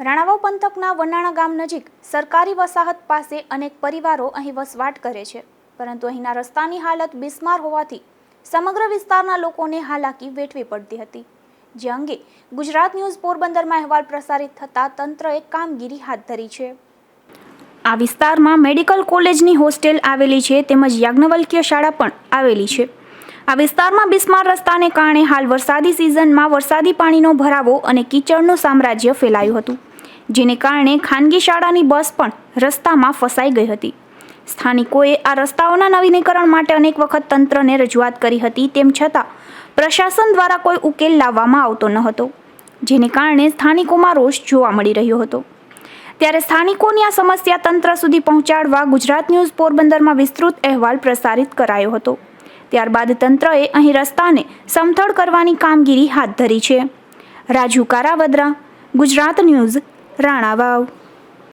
રાણાવાવ પંથકના વનાણા ગામ નજીક સરકારી વસાહત પાસે અનેક પરિવારો અહીં વસવાટ કરે છે. પરંતુ અહીંના રસ્તાની હાલત બિસ્માર હોવાથી સમગ્ર વિસ્તારના લોકોને હાલાકી વેઠવી પડતી હતી. જે અંગે ગુજરાત ન્યૂઝ પોરબંદરમાં અહેવાલ પ્રસારિત થતાં તંત્રએ કામગીરી હાથ ધરી છે. આ વિસ્તારમાં મેડિકલ કોલેજની હોસ્ટેલ આવેલી છે, તેમજ યાજ્ઞવલ્કીય શાળા પણ આવેલી છે. આ વિસ્તારમાં બિસ્માર રસ્તાને કારણે હાલ વરસાદી સિઝનમાં વરસાદી પાણીનો ભરાવો અને કીચડનું સામ્રાજ્ય ફેલાયું હતું, જેને કારણે ખાનગી શાળાની બસ પણ રસ્તામાં ફસાઈ ગઈ હતી. સ્થાનિકોએ આ રસ્તાઓના નવીનીકરણ માટે અનેક વખત તંત્રને રજૂઆત કરી હતી, તેમ છતાં પ્રશાસન દ્વારા કોઈ ઉકેલ લાવવામાં આવતો ન હતો, જેને કારણે સ્થાનિકોમાં રોષ જોવા મળી રહ્યો હતો. ત્યારે સ્થાનિકોની આ સમસ્યા તંત્ર સુધી પહોંચાડવા ગુજરાત ન્યૂઝ પોરબંદરમાં વિસ્તૃત અહેવાલ પ્રસારિત કરાયો હતો. ત્યારબાદ તંત્રએ અહીં રસ્તાને સમથળ કરવાની કામગીરી હાથ ધરી છે. રાજુ કારાવદ્રા, ગુજરાત ન્યૂઝ, રાણાવાવ.